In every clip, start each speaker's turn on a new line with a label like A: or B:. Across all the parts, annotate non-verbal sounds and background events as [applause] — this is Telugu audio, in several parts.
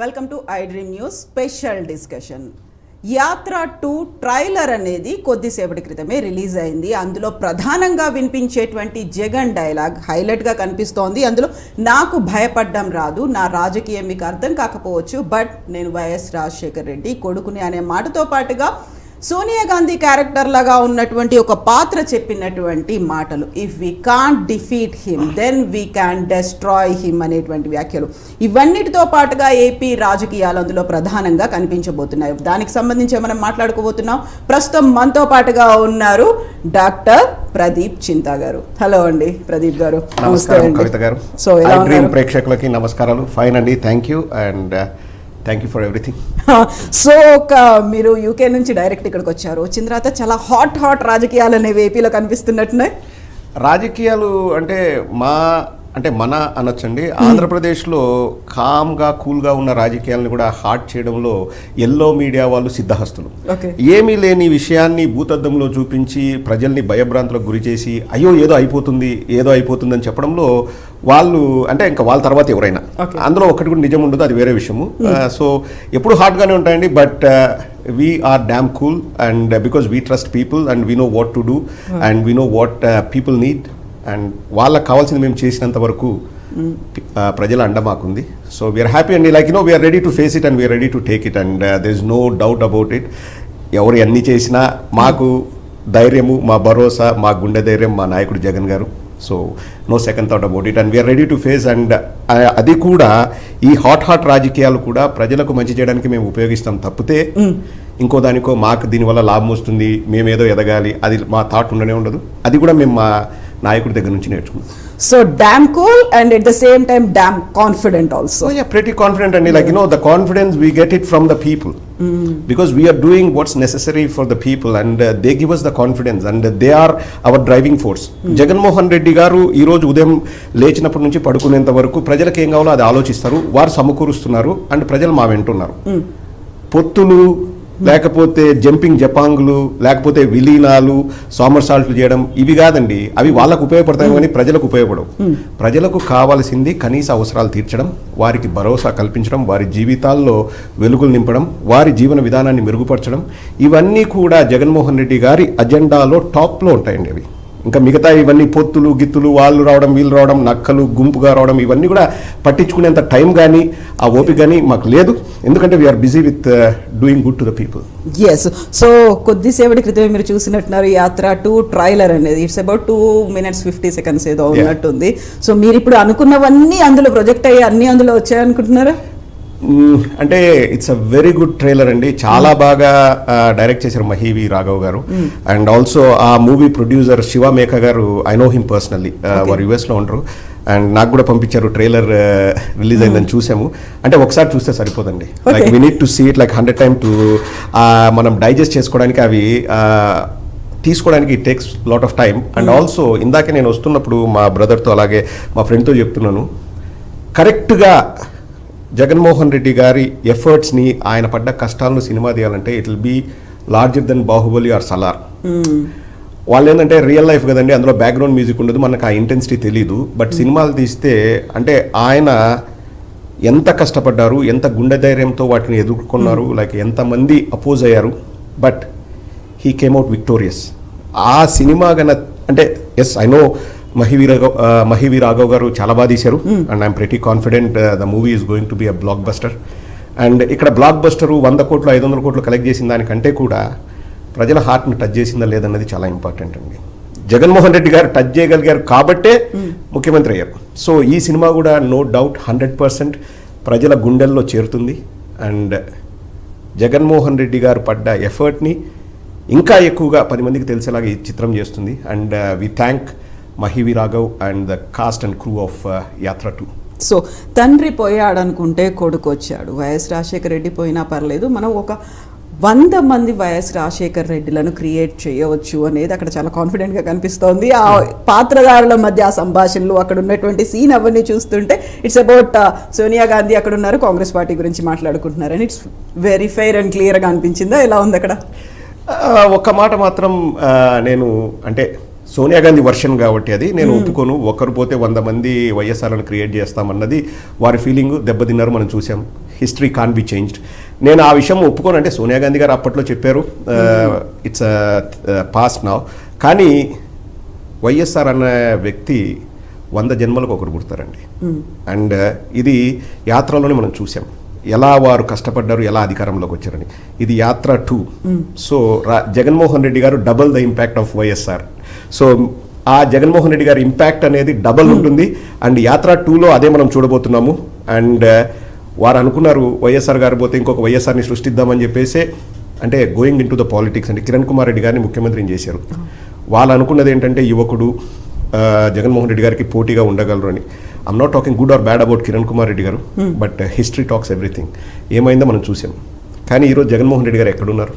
A: Welcome to I dream news special discussion Yatra two trailer అనేది కొద్దిసేపటి క్రితమే రిలీజ్ అయింది. అందులో ప్రధానంగా వినిపించేటువంటి జగన్ డైలాగ్ హైలైట్గా కనిపిస్తోంది. అందులో నాకు భయపడ్డం రాదు నా రాజకీయం మీకు అర్థం కాకపోవచ్చు బట్ నేను వైఎస్ రాజశేఖర్ రెడ్డి కొడుకుని అనే మాటతో పాటుగా సోనియా గాంధీ క్యారెక్టర్ లాగా ఉన్నటువంటి ఒక పాత్ర చెప్పినటువంటి మాటలు. If we can't defeat him then we can destroy him అనేటువంటి వ్యాఖ్యలు. ఇవన్నిటితో పాటుగా ఏపీ రాజకీయాలు అందులో ప్రధానంగా కనిపించబోతున్నాయి. దానికి సంబంధించి మనం మాట్లాడుకోబోతున్నాం? ప్రస్తుతం మనతో పాటుగా ఉన్నారు డాక్టర్ ప్రదీప్ చింతా గారు. హలో అండి ప్రదీప్ గారు.
B: నమస్కారం కవిత గారు.
A: సో
B: ప్రేక్షకులకి నమస్కారాలు. ఫైన్ అండి. Thank you and thank you for everything [laughs]
A: so ఒక మీరు యూకే నుంచి డైరెక్ట్ ఇక్కడికి వచ్చారు. వచ్చిన తర్వాత చాలా హాట్ హాట్ రాజకీయాలు అనేవి ఏపీలో కనిపిస్తున్నట్టున్నాయి.
B: రాజకీయాలు అంటే మా అంటే మన అనొచ్చండి. ఆంధ్రప్రదేశ్లో కామ్గా కూల్గా ఉన్న రాజకీయాలను కూడా హాట్ చేయడంలో ఎల్లో మీడియా వాళ్ళు సిద్ధహస్తులు.
A: ఓకే.
B: ఏమీ లేని విషయాన్ని భూతద్దంలో చూపించి ప్రజల్ని భయభ్రాంతులకు గురి చేసి అయ్యో ఏదో అయిపోతుంది ఏదో అయిపోతుందని చెప్పడంలో వాళ్ళు అంటే ఇంకా వాళ్ళ తర్వాత ఎవరైనా. అందులో ఒకటి కూడా నిజం ఉండదు అది వేరే విషయము. సో ఎప్పుడు హాట్గానే ఉంటాయండి but we are damn cool and because we trust people and we know what to do and we know what people need and వాళ్ళకి కావాల్సింది మేము చేసినంత వరకు ప్రజల అండ మాకుంది. సో వీఆర్ హ్యాపీ అండి like no we are ready to face it and we are ready to take it and there is no doubt about it ఎవరు ఎన్ని చేసినా మాకు ధైర్యము మా భరోసా మా గుండె ధైర్యం మా నాయకుడు Jagan garu. So no second thought about it and we are ready to face and అది కూడా ఈ హాట్ హాట్ రాజకీయాలు కూడా ప్రజలకు మంచి చేయడానికి మేము ఉపయోగిస్తాం తప్పితే ఇంకో దానికో మాకు దీనివల్ల లాభం వస్తుంది మేమేదో ఎదగాలి అది మా థాట్ ఉండనే ఉండదు. అది కూడా మేము మా నాయకుడి దగ్గర నుంచి నేర్చుకుంటాం
A: so damn cool and at the same time damn confident also
B: So yeah, pretty confident and like you know the confidence we get it from the people because we are doing what's necessary for the people and uh, they give us the confidence and uh, they are our driving force. Jaganmohan Reddy garu ఈ రోజు ఉదయం లేచినప్పటి నుంచి పడుకునేంత వరకు ప్రజలకు ఏం కావాలో అది ఆలోచిస్తారు వారు సమకూరుస్తున్నారు అండ్ ప్రజలు మా వెంటున్నారు పొత్తులు లేకపోతే జంపింగ్ జపాంగులు లేకపోతే విలీనాలు సామర్సాల్ట్లు చేయడం ఇవి కాదండి. అవి వాళ్ళకు ఉపయోగపడతాయి కానీ ప్రజలకు ఉపయోగపడవు. ప్రజలకు కావాల్సింది కనీస అవసరాలు తీర్చడం వారికి భరోసా కల్పించడం వారి జీవితాల్లో వెలుగులు నింపడం వారి జీవన విధానాన్ని మెరుగుపరచడం. ఇవన్నీ కూడా జగన్మోహన్ రెడ్డి గారి అజెండాలో టాప్లో ఉంటాయండి అవి. ఇంకా మిగతా ఇవన్నీ పొత్తులు గిత్తులు వాళ్ళు రావడం వీళ్ళు రావడం నక్కలు గుంపుగా రావడం ఇవన్నీ కూడా పట్టించుకునేంత టైం కానీ ఆ ఓపిక కానీ మాకు లేదు. ఎందుకంటే we are busy with doing good to the people
A: yes so కొద్దిసేపటి క్రితమే మీరు చూసినట్టున్నారు యాత్ర టూ ట్రైలర్ అనేది. It's about two minutes fifty seconds ఏదో. ఉన్నట్టుంది. సో మీరు ఇప్పుడు అనుకున్నవన్నీ అందులో ప్రొజెక్ట్ అయ్యి అన్ని అందులో వచ్చాయనుకుంటున్నారా.
B: అంటే it's a very good trailer అండి. చాలా బాగా డైరెక్ట్ చేశారు మహీవి రాఘవ్ గారు. అండ్ ఆల్సో ఆ movie producer Shiva Meka garu I know him personally వారు యుఎస్లో ఉండరు. అండ్ నాకు కూడా పంపించారు ట్రైలర్ రిలీజ్ అయిందని చూసాము. అంటే ఒకసారి చూస్తే సరిపోదండి. Like. We need to see it like hundred time to మనం డైజెస్ట్ చేసుకోవడానికి అవి తీసుకోవడానికి it takes lot of time and also ఇందాకే నేను వస్తున్నప్పుడు మా బ్రదర్తో అలాగే మా ఫ్రెండ్తో చెప్తున్నాను. కరెక్ట్గా జగన్మోహన్ రెడ్డి గారి ఎఫర్ట్స్ని ఆయన పడ్డ కష్టాలను సినిమా తీయాలంటే it will be larger than Baahubali or Salaar. వాళ్ళు ఏంటంటే రియల్ లైఫ్ కదండి అందులో బ్యాక్గ్రౌండ్ మ్యూజిక్ ఉండదు మనకు ఆ ఇంటెన్సిటీ తెలియదు బట్ సినిమాలు తీస్తే అంటే ఆయన ఎంత కష్టపడ్డారు ఎంత గుండె ధైర్యంతో వాటిని ఎదుర్కొన్నారు లైక్ ఎంతమంది అపోజ్ అయ్యారు. But he came out victorious ఆ సినిమా గన అంటే yes I know Mahi V Mahi V Raghav garu చాలా బాగా తీశారు. And I'm pretty confident the movie is going to be a blockbuster and ఇక్కడ బ్లాక్ బస్టర్ వంద కోట్లు ఐదు వందల కోట్లు కలెక్ట్ చేసిన దానికంటే కూడా ప్రజల హార్ట్ని టచ్ చేసిందా లేదన్నది చాలా ఇంపార్టెంట్ అండి. జగన్మోహన్ రెడ్డి గారు టచ్ చేయగలిగారు కాబట్టే ముఖ్యమంత్రి అయ్యారు. సో ఈ సినిమా కూడా నో డౌట్ హండ్రెడ్ పర్సెంట్ ప్రజల గుండెల్లో చేరుతుంది. అండ్ జగన్మోహన్ రెడ్డి గారు పడ్డ ఎఫర్ట్ని ఇంకా ఎక్కువగా పది మందికి తెలిసేలాగా ఈ చిత్రం చేస్తుంది. And we thank Mahi V Raghav and the cast and crew of Yatra two
A: so తండ్రి పోయాడనుకుంటే కొడుకు వచ్చాడు. వైఎస్ రాజశేఖర రెడ్డి పోయినా పర్లేదు. మనం ఒక వంద మంది వైఎస్ రాజశేఖర్ రెడ్డిలను క్రియేట్ చేయవచ్చు అనేది అక్కడ చాలా కాన్ఫిడెంట్గా కనిపిస్తోంది. ఆ పాత్రధారుల మధ్య ఆ సంభాషణలు అక్కడ ఉన్నటువంటి సీన్ అవన్నీ చూస్తుంటే ఇట్స్ అబౌట్ సోనియా గాంధీ అక్కడ ఉన్నారు కాంగ్రెస్ పార్టీ గురించి మాట్లాడుకుంటున్నారు. అని ఇట్స్ వెరీ ఫెయిర్ అండ్ క్లియర్గా అనిపించిందా? ఎలా ఉంది అక్కడ?
B: ఒక్క మాట మాత్రం నేను అంటే సోనియా గాంధీ వర్షన్ కాబట్టి అది. నేను ఒప్పుకోను. ఒకరు పోతే వంద మంది వైఎస్ఆర్లను క్రియేట్ చేస్తామన్నది వారి ఫీలింగ్ దెబ్బతిన్నారు మనం చూసాం హిస్టరీ కాన్ బి చేంజ్డ్ నేను ఆ విషయం ఒప్పుకోను. అంటే సోనియా గాంధీ గారు అప్పట్లో చెప్పారు. ఇట్స్ పాస్ట్ నా కానీ వైఎస్ఆర్ అన్న వ్యక్తి వంద జన్మలకు ఒకరు పుడతారండి. అండ్ ఇది యాత్రలోనే మనం చూసాం ఎలా వారు కష్టపడ్డారు ఎలా అధికారంలోకి వచ్చారని. ఇది యాత్ర టూ సో రా- Jaganmohan Reddy garu double the impact of YSR. So ఆ జగన్మోహన్ రెడ్డి గారి ఇంపాక్ట్ అనేది డబల్ ఉంటుంది. అండ్ యాత్ర టూలో అదే మనం చూడబోతున్నాము. అండ్ వారు అనుకున్నారు వైఎస్ఆర్ గారు పోతే ఇంకొక వైఎస్ఆర్ని సృష్టిద్దామని చెప్పేసి. అంటే going in to the politics అంటే కిరణ్ కుమార్ రెడ్డి గారిని ముఖ్యమంత్రిని చేశారు. వాళ్ళు అనుకున్నది ఏంటంటే యువకుడు జగన్మోహన్ రెడ్డి గారికి పోటీగా ఉండగలరు అని. I'm not talking good or bad about Kiran Kumar Reddy garu but history talks everything ఏమైందో మనం చూసాం కానీ ఈరోజు జగన్మోహన్ రెడ్డి గారు ఎక్కడున్నారు?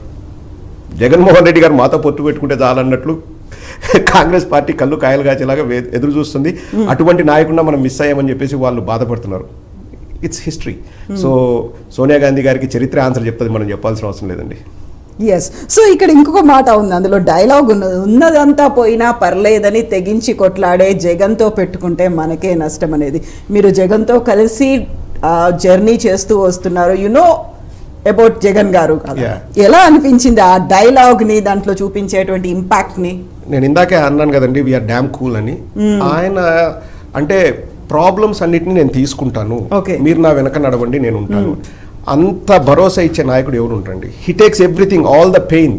B: జగన్మోహన్ రెడ్డి గారు మాతో పొత్తు పెట్టుకుంటే చాలన్నట్లు కాంగ్రెస్ పార్టీ కళ్ళు కాయలు కాచేలాగా ఎదురు చూస్తుంది. అటువంటి నాయకుడిని మనం మిస్ అయ్యామని చెప్పేసి వాళ్ళు బాధపడుతున్నారు. It's history so Sonia Gandhi garu చరిత్ర ఆన్సర్ చెప్తుంది మనం చెప్పాల్సిన అవసరం లేదండి.
A: ఎస్ సో ఇక్కడ ఇంకొక మాట ఉంది. అందులో డైలాగ్ ఉన్నది. ఉన్నదంతా పోయినా పర్లేదని తెగించి కొట్లాడే జగన్తో పెట్టుకుంటే మనకే నష్టం అనేది మీరు జగన్తో కలిసి జర్నీ చేస్తూ వస్తున్నారు. యు నో అబౌట్ జగన్ గారు. ఎలా అనిపించింది ఆ డైలాగ్ని దాంట్లో చూపించేటువంటి ఇంపాక్ట్ని
B: నేను ఇందాకే అన్నాను కదండి వీఆర్ డ్యామ్ కూల్ అని. ఆయన అంటే ప్రాబ్లమ్స్ అన్నిటిని నేను తీసుకుంటాను. మీరు నా వెనక నడవండి నేను ఉంటాను. అంత భరోసా ఇచ్చే నాయకుడు ఎవరు ఉంటారండి? He takes everything all the pain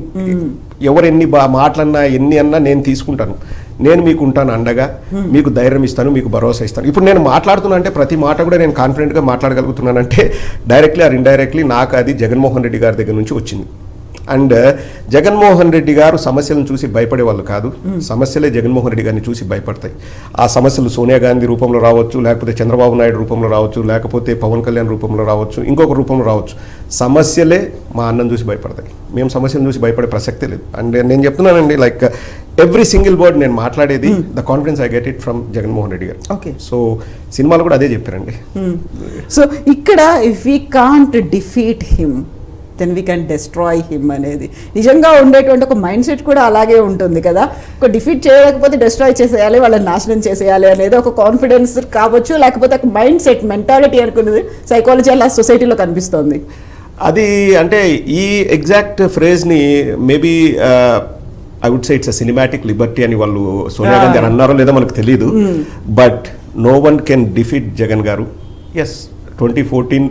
B: ఎవరు ఎన్ని మాటలన్నా ఎన్ని అన్నా నేను తీసుకుంటాను. నేను మీకు ఉంటాను అండగా మీకు ధైర్యం ఇస్తాను మీకు భరోసా ఇస్తాను. ఇప్పుడు నేను మాట్లాడుతున్నా అంటే ప్రతి మాట కూడా నేను కాన్ఫిడెంట్గా మాట్లాడగలుగుతున్నానంటే డైరెక్ట్లీ ఆర్ ఇండైరెక్ట్లీ నాకు అది జగన్మోహన్ రెడ్డి గారి దగ్గర నుంచి వచ్చింది. అండ్ జగన్మోహన్ రెడ్డి గారు సమస్యలను చూసి భయపడే వాళ్ళు కాదు సమస్యలే జగన్మోహన్ రెడ్డి గారిని చూసి భయపడతాయి. ఆ సమస్యలు సోనియా గాంధీ రూపంలో రావచ్చు లేకపోతే చంద్రబాబు నాయుడు రూపంలో రావచ్చు లేకపోతే పవన్ కళ్యాణ్ రూపంలో రావచ్చు ఇంకొక రూపంలో రావచ్చు. సమస్యలే మా అన్నం చూసి భయపడతాయి. మేము సమస్యలను చూసి భయపడే ప్రసక్తే లేదు. అండ్ నేను చెప్తున్నానండి లైక్ ఎవ్రీ సింగిల్ వర్డ్ నేను మాట్లాడేది the confidence I get it from Jaganmohan Reddy garu.
A: Okay.
B: So సినిమాలు కూడా అదే చెప్పారండి.
A: సో ఇక్కడ if we can't defeat him then we can destroy him అనేది. నిజంగా ఉండేటువంటి ఒక మైండ్ సెట్ కూడా అలాగే ఉంటుంది కదా. ఒక డిఫీట్ చేయలేకపోతే డెస్ట్రాయ్ చేసేయాలి వాళ్ళని నాశనం చేసేయాలి అనేది ఒక కాన్ఫిడెన్స్ కావచ్చు లేకపోతే ఒక మైండ్ సెట్ మెంటాలిటీ అనుకున్నది సైకాలజీ అలా సొసైటీలో కనిపిస్తోంది.
B: అది అంటే ఈ exact ఫ్రేజ్ని maybe I would say it's cinematic liberty అని వాళ్ళు సోనియా గాంధీ గారు అన్నారో లేదో మనకు తెలియదు but no one can defeat Jagan garu. Yes twenty fourteen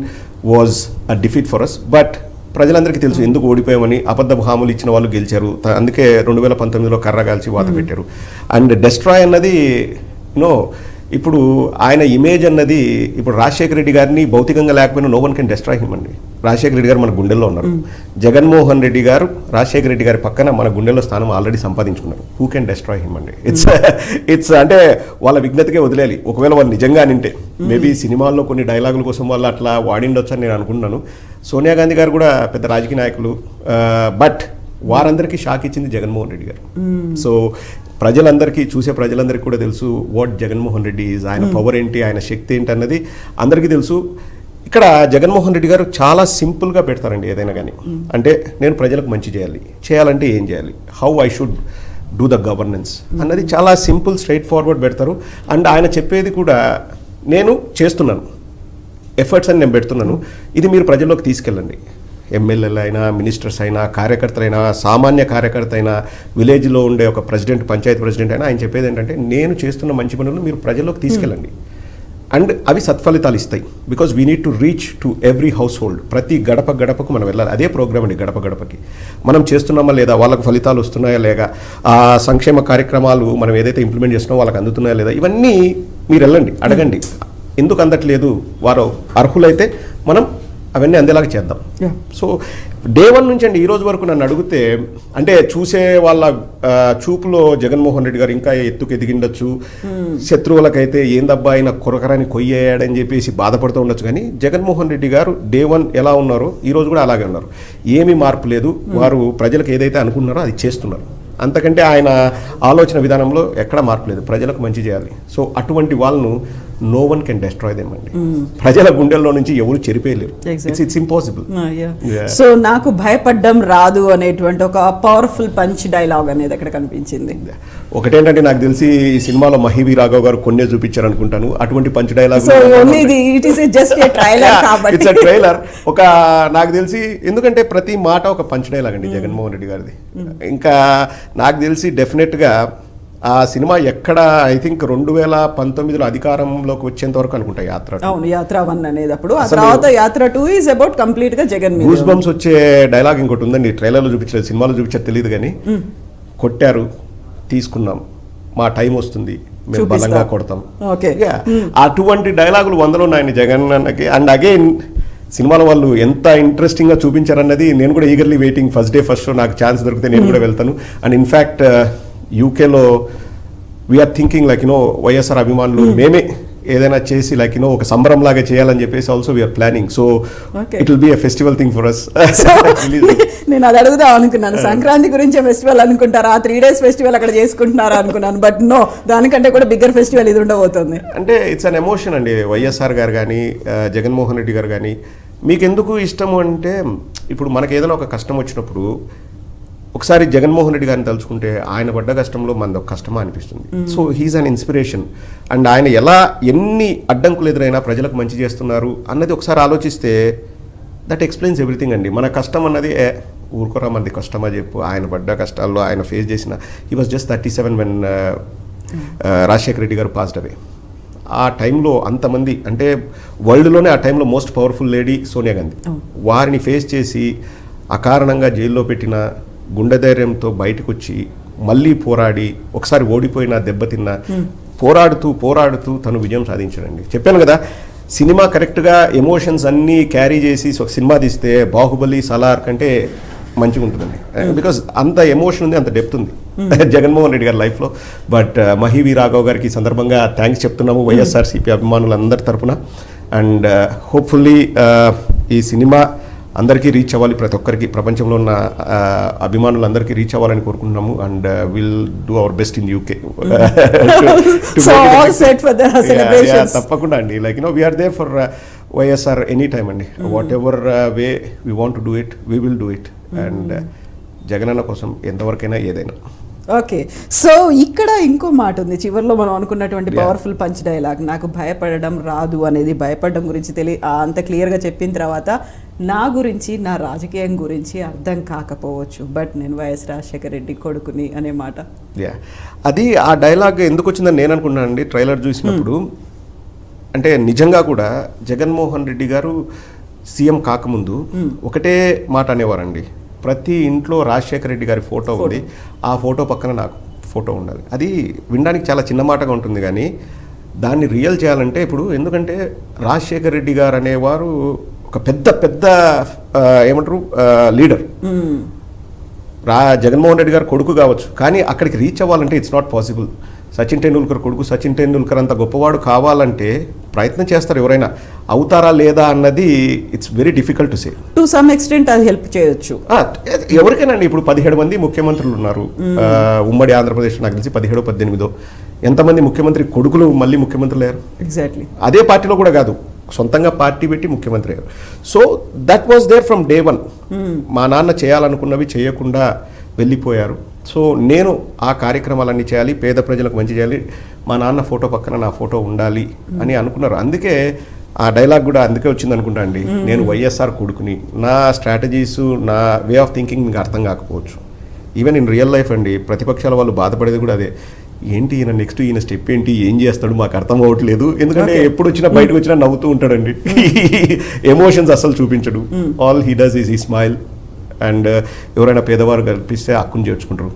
B: was a defeat for us but ప్రజలందరికీ తెలుసు ఎందుకు ఓడిపోయామని అబద్ధ హామీలు ఇచ్చిన వాళ్ళు గెలిచారు. అందుకే రెండు వేల పంతొమ్మిదిలో కర్ర కాల్చి వాత పెట్టారు. అండ్ డెస్ట్రాయ్ అన్నది నో ఇప్పుడు ఆయన ఇమేజ్ అన్నది ఇప్పుడు రాజశేఖర రెడ్డి గారిని భౌతికంగా లేకపోయినా no one can destroy him అండి. రాజశేఖర రెడ్డి గారు మన గుండెల్లో ఉన్నారు. జగన్మోహన్ రెడ్డి గారు రాజశేఖర రెడ్డి గారి పక్కన మన గుండెల్లో స్థానం ఆల్రెడీ సంపాదించుకున్నారు. హూ కెన్ డెస్ట్రాయ్ హిమ్ అండి? ఇట్స్ ఇట్స్ అంటే వాళ్ళ విజ్ఞతకే వదిలేయాలి. ఒకవేళ వాళ్ళు నిజంగా నింటే మేబీ సినిమాల్లో కొన్ని డైలాగుల కోసం వాళ్ళు అట్లా వాడిండొచ్చు అని నేను అనుకుంటున్నాను. సోనియా గాంధీ గారు కూడా పెద్ద రాజకీయ నాయకులు బట్ వారందరికీ షాక్ ఇచ్చింది జగన్మోహన్ రెడ్డి గారు. సో ప్రజలందరికీ చూసే ప్రజలందరికీ కూడా తెలుసు వాట్ జగన్మోహన్ రెడ్డి ఈజ్ ఆయన పవర్ ఏంటి ఆయన శక్తి ఏంటి అన్నది అందరికీ తెలుసు. ఇక్కడ జగన్మోహన్ రెడ్డి గారు చాలా సింపుల్గా పెడతారండి ఏదైనా కానీ. అంటే నేను ప్రజలకు మంచి చేయాలి. చేయాలంటే ఏం చేయాలి? How I should do the governance అన్నది చాలా సింపుల్ స్ట్రైట్ ఫార్వర్డ్ పెడతారు. అండ్ ఆయన చెప్పేది కూడా నేను చేస్తున్నాను. ఎఫర్ట్స్ అని నేను పెడుతున్నాను. ఇది మీరు ప్రజల్లోకి తీసుకెళ్ళండి. ఎమ్మెల్యేలు అయినా మినిస్టర్స్ అయినా కార్యకర్తలైనా సామాన్య కార్యకర్త అయినా విలేజ్లో ఉండే ఒక ప్రెసిడెంట్ పంచాయతీ ప్రెసిడెంట్ అయినా ఆయన చెప్పేది ఏంటంటే నేను చేస్తున్న మంచి పనులు మీరు ప్రజల్లోకి తీసుకెళ్ళండి. అండ్ అవి సత్ఫలితాలు ఇస్తాయి because we need to reach to every household ప్రతి గడప గడపకు మనం వెళ్ళాలి. అదే ప్రోగ్రామ్ అండి గడప గడపకి. మనం చేస్తున్నామా లేదా వాళ్ళకు ఫలితాలు వస్తున్నాయా లేక ఆ సంక్షేమ కార్యక్రమాలు మనం ఏదైతే ఇంప్లిమెంట్ చేస్తున్నామో వాళ్ళకి అందుతున్నాయా లేదా ఇవన్నీ మీరు వెళ్ళండి అడగండి. ఎందుకు అందట్లేదు? వారు అర్హులైతే మనం అవన్నీ అందేలాగా చేద్దాం. సో డే వన్ నుంచి అండి ఈ రోజు వరకు నన్ను అడిగితే అంటే చూసే వాళ్ళ చూపులో జగన్మోహన్ రెడ్డి గారు ఇంకా ఎత్తుకు ఎదిగిండొచ్చు. శత్రువులకైతే ఏందబ్బా ఆయన కొరకరాని కొయ్యాడని చెప్పేసి బాధపడుతూ ఉండొచ్చు. కానీ జగన్మోహన్ రెడ్డి గారు డే వన్ ఎలా ఉన్నారో ఈ రోజు కూడా అలాగే ఉన్నారు. ఏమీ మార్పు లేదు. వారు ప్రజలకు ఏదైతే అనుకున్నారో అది చేస్తున్నారు. అంతకంటే ఆయన ఆలోచన విధానంలో ఎక్కడ మార్పు లేదు. ప్రజలకు మంచి చేయాలి. సో అటువంటి వాళ్ళను no one can destroy them అండి. ప్రజల గుండెల్లో నుంచి ఎవరు చెరిపేయలేరు. It's it's impossible.
A: సో నాకు భయపడ్డం రాదు అనేటువంటి ఒక పవర్ఫుల్ పంచ్ డైలాగ్ అనేది అక్కడ కనిపించింది.
B: ఒకటేంటంటే నాకు తెలిసి ఈ సినిమాలో మహివి రాఘవ్ గారు కొన్నే చూపించారు అనుకుంటాను అటువంటి పంచ్ డైలాగ్ ఇట్స్ ట్రైలర్ ఒక నాకు తెలిసి ఎందుకంటే ప్రతి మాట ఒక పంచ్ డైలాగ్ అండి జగన్మోహన్ రెడ్డి గారిది. ఇంకా నాకు తెలిసి డెఫినెట్గా ఆ సినిమా ఎక్కడ ఐ థింక్ రెండు వేల పంతొమ్మిదిలో అధికారంలోకి వచ్చేంత వరకు అనుకుంటా యాత్ర
A: అవును యాత్ర వన్ అనేది అప్పుడు ఆ తర్వాత యాత్ర టూ ఈజ్ అబౌట్ కంప్లీట్గా జగన్
B: గూస్ బంప్స్ వచ్చే డైలాగ్ ఇంకోటి ఉందండి ట్రైలర్లో చూపించలేదు సినిమాలో చూపించారు తెలియదు కానీ కొట్టారు తీసుకున్నాం మా టైం వస్తుంది మేము. బలంగా కొడతాం.
A: ఓకే.
B: అటువంటి డైలాగులు వందలు ఉన్నాయండి జగన్ అన్నకి. అండ్ అగైన్ సినిమాలో వాళ్ళు ఎంత ఇంట్రెస్టింగ్గా చూపించారన్నది నేను కూడా eagerly waiting first day first show నాకు ఛాన్స్ దొరికితే నేను కూడా వెళ్తాను. అండ్ ఇన్ఫ్యాక్ట్ యూకేలో we are thinking like you know YSR అభిమానులు మేమే ఏదైనా చేసి లైక్ యూనో ఒక సంబరం లాగా చేయాలని చెప్పేసి also we are planning so. It will be a festival thing for us
A: నేను అది అడుగుదాం అనుకున్నాను. సంక్రాంతి గురించే ఫెస్టివల్ అనుకుంటారా? ఆ త్రీ డేస్ ఫెస్టివల్ అక్కడ చేసుకుంటున్నారా అనుకున్నాను. బట్ నో దానికంటే కూడా బిగ్గర్ ఫెస్టివల్ ఇది ఉండబోతుంది.
B: అంటే ఇట్స్ అన్ ఎమోషన్ అండి. వైఎస్ఆర్ గారు కానీ జగన్మోహన్ రెడ్డి గారు కానీ మీకు ఎందుకు ఇష్టము అంటే ఇప్పుడు మనకి ఏదైనా ఒక కష్టం వచ్చినప్పుడు ఒకసారి జగన్మోహన్ రెడ్డి గారిని తలుచుకుంటే ఆయన పడ్డ కష్టంలో మనది ఒక కష్టమా అనిపిస్తుంది. So he's an inspiration. And ఆయన ఎలా ఎన్ని అడ్డంకులు ఎదురైనా ప్రజలకు మంచి చేస్తున్నారు అన్నది ఒకసారి ఆలోచిస్తే దట్ ఎక్స్ప్లెయిన్స్ ఎవ్రీథింగ్ అండి. మన కష్టం అన్నది ఊరుకోరా మనది కష్టమా చెప్పు. ఆయన పడ్డ కష్టాల్లో ఆయన ఫేస్ చేసిన he was just thirty seven when Rajasekhara Reddy garu passed away ఆ టైంలో అంతమంది అంటే వరల్డ్లోనే ఆ టైంలో most powerful lady Sonia Gandhi. వారిని ఫేస్ చేసి అకారణంగా జైల్లో పెట్టిన గుండె ధైర్యంతో బయటకు వచ్చి మళ్ళీ పోరాడి ఒకసారి ఓడిపోయిన దెబ్బతిన్న పోరాడుతూ పోరాడుతూ తను విజయం సాధించాడండి. చెప్పాను కదా సినిమా కరెక్ట్గా ఎమోషన్స్ అన్నీ క్యారీ చేసి ఒక సినిమా తీస్తే బాహుబలి సలార్ కంటే మంచిగా ఉంటుందండి బికాస్ అంత ఎమోషన్ ఉంది అంత డెప్త్ ఉంది. [laughs] జగన్మోహన్ రెడ్డి గారి లైఫ్లో. బట్ మహివి రాఘవ్ గారికి ఈ సందర్భంగా థ్యాంక్స్ చెప్తున్నాము వైఎస్ఆర్సీపీ అభిమానులందరి తరపున. అండ్ హోప్ఫుల్లీ ఈ సినిమా అందరికీ రీచ్ అవ్వాలి ప్రతి ఒక్కరికి ప్రపంచంలో ఉన్న అభిమానులందరికీ రీచ్ అవ్వాలని కోరుకుంటున్నాము. And will do our best in UK తప్పకుండా అండి. Like you know we're there for YSR any time అండి. Whatever way we want do it we will do it and Jagananna కోసం ఎంతవరకైనా ఏదైనా.
A: ఓకే సో ఇక్కడ ఇంకో మాట ఉంది. చివరిలో మనం అనుకున్నటువంటి. పవర్ఫుల్ పంచ్ డైలాగ్ నాకు భయపడడం రాదు అనేది భయపడడం గురించి తెలియ అంత క్లియర్గా చెప్పిన తర్వాత నా గురించి నా రాజకీయం గురించి అర్థం కాకపోవచ్చు. బట్ నేను వైఎస్ రాజశేఖర రెడ్డి కొడుకుని అనే మాట.
B: యా అది ఆ డైలాగ్ ఎందుకు వచ్చిందని నేను అనుకున్నాను అండి. ట్రైలర్ చూసినప్పుడు అంటే నిజంగా కూడా జగన్మోహన్ రెడ్డి గారు సీఎం కాకముందు ఒకటే మాట అనేవారండి. ప్రతి ఇంట్లో రాజశేఖర రెడ్డి గారి ఫోటో ఉంది. ఆ ఫోటో పక్కన నాకు ఫోటో ఉండాలి. అది వినడానికి చాలా చిన్న మాటగా ఉంటుంది కానీ దాన్ని రియల్ చేయాలంటే ఇప్పుడు ఎందుకంటే రాజశేఖర రెడ్డి గారు అనేవారు ఒక పెద్ద పెద్ద ఏమంటారు లీడర్. రా జగన్మోహన్ రెడ్డి గారు కొడుకు కావచ్చు. కానీ అక్కడికి రీచ్ అవ్వాలంటే it's not possible Sachin Tendulkar కొడుకు సచిన్ టెండూల్కర్ అంత గొప్పవాడు కావాలంటే ప్రయత్నం చేస్తారు ఎవరైనా. అవుతారా లేదా అన్నది it's very difficult to say
A: to some extent అది హెల్ప్ చేయొచ్చు.
B: ఎవరికైనా ఇప్పుడు పదిహేడు మంది ముఖ్యమంత్రులు ఉన్నారు. ఉమ్మడి ఆంధ్రప్రదేశ్ నాకు తెలిసి పదిహేడో పద్దెనిమిదో. ఎంతమంది ముఖ్యమంత్రి కొడుకులు మళ్ళీ ముఖ్యమంత్రులు అయ్యారు?
A: ఎగ్జాక్ట్లీ
B: అదే పార్టీలో కూడా కాదు సొంతంగా పార్టీ పెట్టి ముఖ్యమంత్రి అయ్యారు. So that was there from day one మా నాన్న చేయాలనుకున్నవి చేయకుండా వెళ్ళిపోయారు. సో నేను ఆ కార్యక్రమాలన్నీ చేయాలి పేద ప్రజలకు మంచి చేయాలి మా నాన్న ఫోటో పక్కన నా ఫోటో ఉండాలి అని అనుకున్నారు. అందుకే ఆ డైలాగ్ కూడా అందుకే వచ్చింది అనుకుంటా అండి. నేను వైఎస్ఆర్ కొడుకుని నా స్ట్రాటజీస్ నా వే ఆఫ్ థింకింగ్ మీకు అర్థం కాకపోవచ్చు. ఈవెన్ ఇన్ రియల్ లైఫ్ అండి ప్రతిపక్షాల వాళ్ళు బాధపడేది కూడా అదే. ఏంటి ఈయన నెక్స్ట్ ఈయన స్టెప్ ఏంటి ఏం చేస్తాడు మాకు అర్థం అవ్వట్లేదు. ఎందుకంటే ఎప్పుడు వచ్చినా బయటకు వచ్చినా నవ్వుతూ ఉంటాడండి. ఎమోషన్స్ [laughs] అస్సలు చూపించడు. ఆల్ హీ డస్ ఈస్ ఈ స్మైల్ అండ్ ఎవరైనా పేదవారు కల్పిస్తే హక్కుని చేర్చుకుంటారు.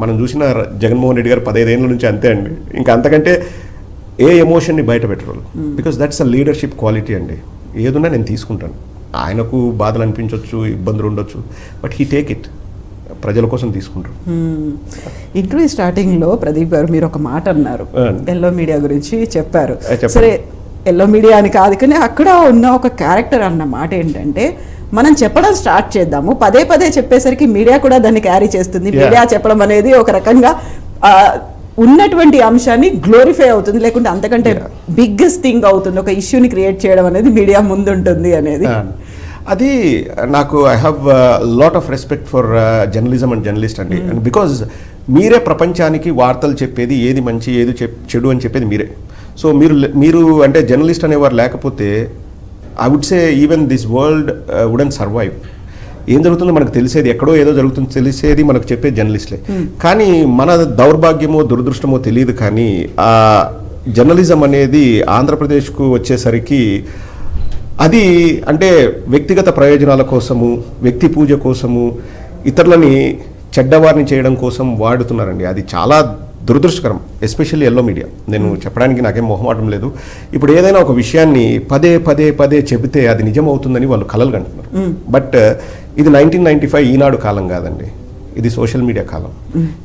B: మనం చూసిన జగన్మోహన్ రెడ్డి గారు పదహైదేళ్ళ నుంచి అంతే అండి. ఇంకా అంతకంటే ఏ ఎమోషన్ని బయట పెట్టరు because that's a leadership quality అండి. ఏదున్నా నేను తీసుకుంటాను. ఆయనకు బాధలు అనిపించవచ్చు ఇబ్బందులు ఉండొచ్చు బట్ హీ టేక్ ఇట్. ప్రజల కోసం తీసుకుంటారు.
A: ఇంటర్వ్యూ స్టార్టింగ్లో ప్రదీప్ గారు మీరు ఒక మాట అన్నారు. ఎల్లో మీడియా గురించి చెప్పారు. సరే ఎల్లో మీడియా అని కాదు కానీ అక్కడ ఉన్న ఒక క్యారెక్టర్ అన్న మాట ఏంటంటే మనం చెప్పడం స్టార్ట్ చేద్దాము. పదే పదే చెప్పేసరికి మీడియా కూడా దాన్ని క్యారీ చేస్తుంది. మీడియా చెప్పడం అనేది ఒక రకంగా ఉన్నటువంటి అంశాన్ని గ్లోరిఫై అవుతుంది. లేకుంటే అంతకంటే బిగ్గెస్ట్ థింగ్ అవుతుంది. ఒక ఇష్యూని క్రియేట్ చేయడం అనేది మీడియా ముందుంటుంది అనేది.
B: అది నాకు I have lot of respect for journalism and journalist అండి. అండ్ బికాజ్ మీరే ప్రపంచానికి వార్తలు చెప్పేది ఏది మంచి ఏది చెడు అని చెప్పేది మీరే. సో మీరు మీరు అంటే జర్నలిస్ట్ అనేవారు లేకపోతే I would say even this world wouldn't survive ఏం జరుగుతుందో మనకు తెలిసేది ఎక్కడో ఏదో జరుగుతుందో తెలిసేది మనకు చెప్పే జర్నలిస్ట్లే. కానీ మన దౌర్భాగ్యమో దురదృష్టమో తెలియదు కానీ ఆ జర్నలిజం అనేది ఆంధ్రప్రదేశ్కు వచ్చేసరికి అది అంటే వ్యక్తిగత ప్రయోజనాల కోసము వ్యక్తి పూజ కోసము ఇతరులని చెడ్డవారిని చేయడం కోసం వాడుతున్నారండి. అది చాలా దురదృష్టకరం ఎస్పెషల్లీ ఎల్లో మీడియా. నేను చెప్పడానికి నాకేం మొహమాటం లేదు. ఇప్పుడు ఏదైనా ఒక విషయాన్ని పదే పదే పదే చెబితే అది నిజం అవుతుందని వాళ్ళు కలలు కంటున్నారు. బట్ ఇది నైన్టీన్ నైన్టీ ఫైవ్ ఈనాడు కాలం కాదండి. ఇది సోషల్ మీడియా కాలం.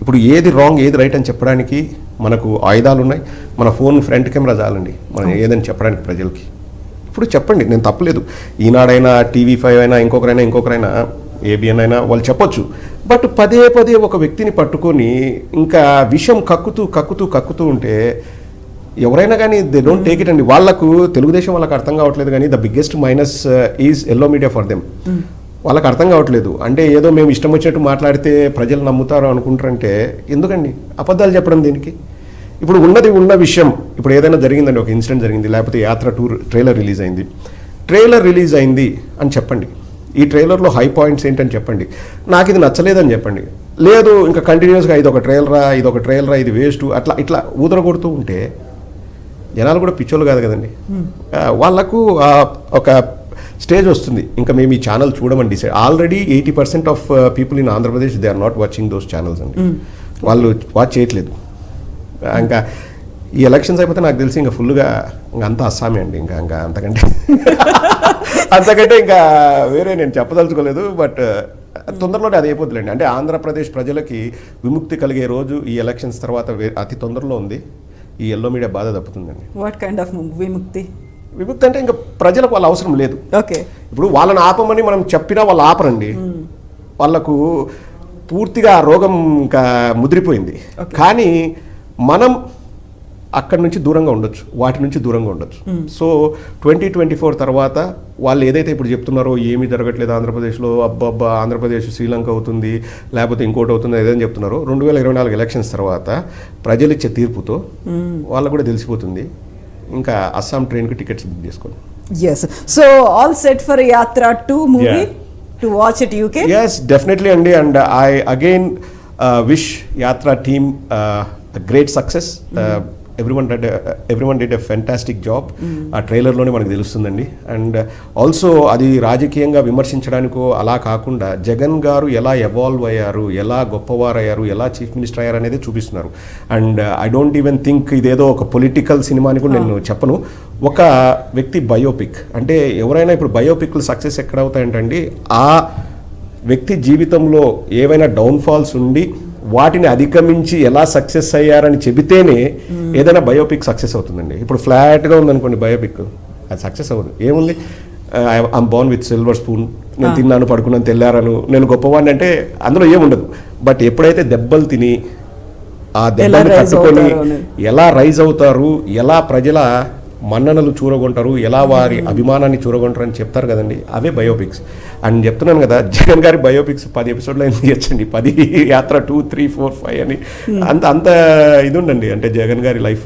B: ఇప్పుడు ఏది రాంగ్ ఏది రైట్ అని చెప్పడానికి మనకు ఆయుధాలు ఉన్నాయి మన ఫోన్ ఫ్రంట్ కెమెరా చాలండి. మనం ఏదని చెప్పడానికి ప్రజలకి. ఇప్పుడు చెప్పండి నేను తప్పలేదు. ఈనాడైనా టీవీ ఫైవ్ అయినా ఇంకొకరైనా ఇంకొకరైనా ఏబిఎన్ అయినా వాళ్ళు చెప్పొచ్చు. బట్ పదే పదే ఒక వ్యక్తిని పట్టుకొని ఇంకా విషం కక్కుతూ కక్కుతూ కక్కుతూ ఉంటే ఎవరైనా కానీ దే డోంట్ టేక్ ఇట్ అండి. వాళ్ళకు తెలుగుదేశం వాళ్ళకి అర్థం కావట్లేదు కానీ the biggest minus is yellow media for them వాళ్ళకి అర్థం కావట్లేదు. అంటే ఏదో మేము ఇష్టం వచ్చినట్టు మాట్లాడితే ప్రజలు నమ్ముతారు అనుకుంటారంటే ఎందుకండి? అబద్ధాలు చెప్పడం దీనికి? ఇప్పుడు ఉన్నది ఉన్న విషయం. ఇప్పుడు ఏదైనా జరిగిందండి ఒక ఇన్సిడెంట్ జరిగింది లేకపోతే యాత్ర టూర్ ట్రైలర్ రిలీజ్ అయింది. ట్రైలర్ రిలీజ్ అయింది అని చెప్పండి. ఈ ట్రైలర్లో హై పాయింట్స్ ఏంటని చెప్పండి. నాకు ఇది నచ్చలేదని చెప్పండి. లేదు ఇంకా కంటిన్యూస్గా ఇది ఒక ట్రైలరా ఇది ఒక ట్రైలరా ఇది వేస్ట్ అట్లా ఇట్లా ఊదర కొడుతూ ఉంటే జనాలు కూడా పిచ్చోళ్ళు కాదు కదండి. వాళ్ళకు ఒక స్టేజ్ వస్తుంది. ఇంకా మేము ఈ ఛానల్ చూడమని decide already eighty percent of people in Andhra Pradesh they are not watching those channels అండి. వాళ్ళు వాచ్ చేయట్లేదు. ఇంకా ఈ ఎలక్షన్స్ అయిపోతే నాకు తెలిసి ఇంకా ఫుల్గా ఇంకా అంతా అస్సామే అండి ఇంకా ఇంకా అంతకంటే. [laughs] అంతకంటే ఇంకా వేరే నేను చెప్పదలుచుకోలేదు బట్ తొందరలోనే అది అయిపోతుందండి అంటే ఆంధ్రప్రదేశ్ ప్రజలకి విముక్తి కలిగే రోజు ఈ ఎలక్షన్స్ తర్వాత అతి తొందరలో ఉంది. ఈ ఎల్లో మీడియా బాధ తప్పుతుందండి.
A: వాట్ కైండ్ ఆఫ్ విముక్తి?
B: విముక్తి అంటే ఇంకా ప్రజలకు వాళ్ళ అవసరం లేదు.
A: ఓకే.
B: ఇప్పుడు వాళ్ళని ఆపమని మనం చెప్పినా వాళ్ళు ఆపరండి. వాళ్ళకు పూర్తిగా రోగం ఇంకా ముదిరిపోయింది. కానీ మనం అక్కడి నుంచి దూరంగా ఉండొచ్చు వాటి నుంచి దూరంగా ఉండొచ్చు. సో ట్వంటీ ట్వంటీ ఫోర్ తర్వాత వాళ్ళు ఏదైతే ఇప్పుడు చెప్తున్నారో ఏమీ జరగట్లేదు ఆంధ్రప్రదేశ్లో అబ్బబ్బా ఆంధ్రప్రదేశ్ శ్రీలంక అవుతుంది లేకపోతే ఇంకోటి అవుతుంది ఏదైనా చెప్తున్నారో రెండు వేల ఇరవై నాలుగు ఎలక్షన్స్ తర్వాత ప్రజలు ఇచ్చే తీర్పుతో వాళ్ళకు కూడా తెలిసిపోతుంది. ఇంకా అస్సాం ట్రైన్కి టికెట్స్ బుక్ చేసుకోండి.
A: Yes so all set for Yatra two movie. To watch it UK
B: Yes, definitely, Andy, and I again uh, wish Yatra team uh, Uh, did a, everyone did a fantastic job. ఆ ట్రైలర్లోనే మనకు తెలుస్తుందండి. అండ్ ఆల్సో అది రాజకీయంగా విమర్శించడానికో అలా కాకుండా జగన్ గారు ఎలా ఎవాల్వ్ అయ్యారు ఎలా గొప్పవారయ్యారు ఎలా చీఫ్ మినిస్టర్ అయ్యారు అనేది చూపిస్తున్నారు. And I don't even think ఇదేదో ఒక పొలిటికల్ సినిమా అని కూడా నేను చెప్పను. ఒక వ్యక్తి బయోపిక్ అంటే ఎవరైనా ఇప్పుడు బయోపిక్లు సక్సెస్ ఎక్కడ అవుతాయంటండి ఆ వ్యక్తి జీవితంలో ఏవైనా డౌన్ఫాల్స్ ఉండి వాటిని అధిగమించి ఎలా సక్సెస్ అయ్యారని చెబితేనే ఏదైనా బయోపిక్ సక్సెస్ అవుతుందండి. ఇప్పుడు ఫ్లాట్గా ఉందనుకోండి బయోపిక్ అది సక్సెస్ అవ్వదు. ఏముంది? I'm born with silver spoon నేను తిన్నాను పడుకున్నాను తెల్లారను నేను గొప్పవాడిని అంటే అందులో ఏముండదు. బట్ ఎప్పుడైతే దెబ్బలు తిని ఆ దెబ్బలు
A: rise
B: కట్టుకొని. ఎలా రైజ్ అవుతారు ఎలా ప్రజల మన్ననలు చూరగొంటారు ఎలా వారి అభిమానాన్ని చూరగొంటారు అని చెప్తారు కదండి అవే బయోపిక్స్ అని చెప్తున్నాను కదా జగన్ గారి బయోపిక్స్ పది ఎపిసోడ్లో ఎందుకు చేయొచ్చండి పది Yatra two three four five అని. అంత అంత ఇది ఉండండి అంటే జగన్ గారి లైఫ్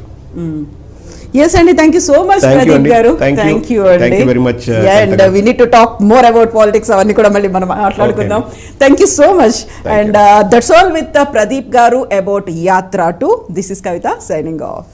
A: ఎస్ అండి thank you so much
B: Thank you
A: Pradeep
B: అండి.
A: Garu.
B: Thank you.
A: Thank you
B: Thank
A: అండి
B: you very much, uh,
A: and. We need to talk more about politics అవన్నీ కూడా మళ్ళీ మనం మాట్లాడుకుందాం. Thank you so much and that's all with Pradeep garu about Yatra two this is Kavitha signing off